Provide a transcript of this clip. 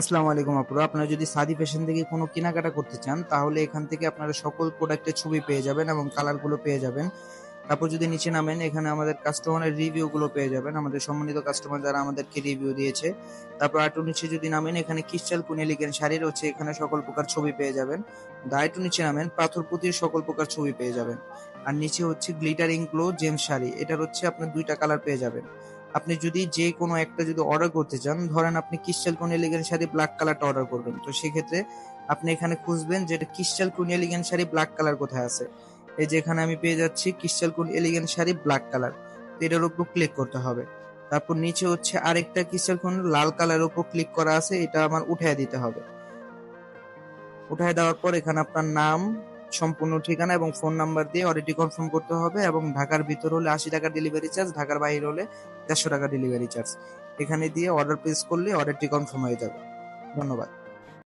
আসসালামু আলাইকুম আপুরা। আপনারা যদি সাদি ফ্যাশন থেকে কোনো কেনাকাটা করতে চান, তাহলে এখান থেকে আপনারা সকল প্রোডাক্টের ছবি পেয়ে যাবেন এবং কালারগুলো পেয়ে যাবেন। তারপর যদি নিচে নামেন, এখানে আমাদের কাস্টমারের রিভিউ গুলো পেয়ে যাবেন। আমাদের সম্মানিত কাস্টমার যারা আমাদেরকে রিভিউ দিয়েছে, তারপর আটু নিচে যদি নামেন, এখানে ক্রিস্টাল কুনেলিকেন শাড়ির হচ্ছে এখানে সকল প্রকার ছবি পেয়ে যাবেন। দায়টু নিচে নামেন, পাথর পুঁতির সকল প্রকার ছবি পেয়ে যাবেন। আর নিচে হচ্ছে গ্লিটারিং ইনক্লো জেমস শাড়ি, এটার হচ্ছে আপনার দুইটা কালার পেয়ে যাবেন। আপনি যদি যে কোনো একটা যদি অর্ডার করতে চান, ধরেন আপনি ক্রিস্টাল কোন এলিগেন শাড়ি ব্ল্যাক কালারটা অর্ডার করবেন। তো সেক্ষেত্রে আপনি এখানে খুঁজবেন যে ক্রিস্টাল কোন এলিগেন শাড়ি ব্ল্যাক কালার কোথায় আছে। এই যে এখানে আমি পেয়ে যাচ্ছি ক্রিস্টাল কোন এলিগেন শাড়ি ব্ল্যাক কালার তো এটার উপর ক্লিক করতে হবে। তারপর নিচে হচ্ছে আরেকটা ক্রিস্টাল কোন লাল কালার উপর ক্লিক করা আছে, এটা আমার উঠায় দিতে হবে। উঠায় দেওয়ার পর এখানে আপনার নাম সম্পূর্ণ ঠিকানা এবং ফোন নাম্বার দিয়ে অর্ডারটি কনফার্ম করতে হবে এবং ঢাকার ভিতর হলে আশি টাকা ডেলিভারি চার্জ ঢাকার বাইরে হলে দেড়শো টাকা ডেলিভারি চার্জ এখানে দিয়ে অর্ডার প্লেস করলে অর্ডারটি কনফার্ম হয়ে যাবে। ধন্যবাদ।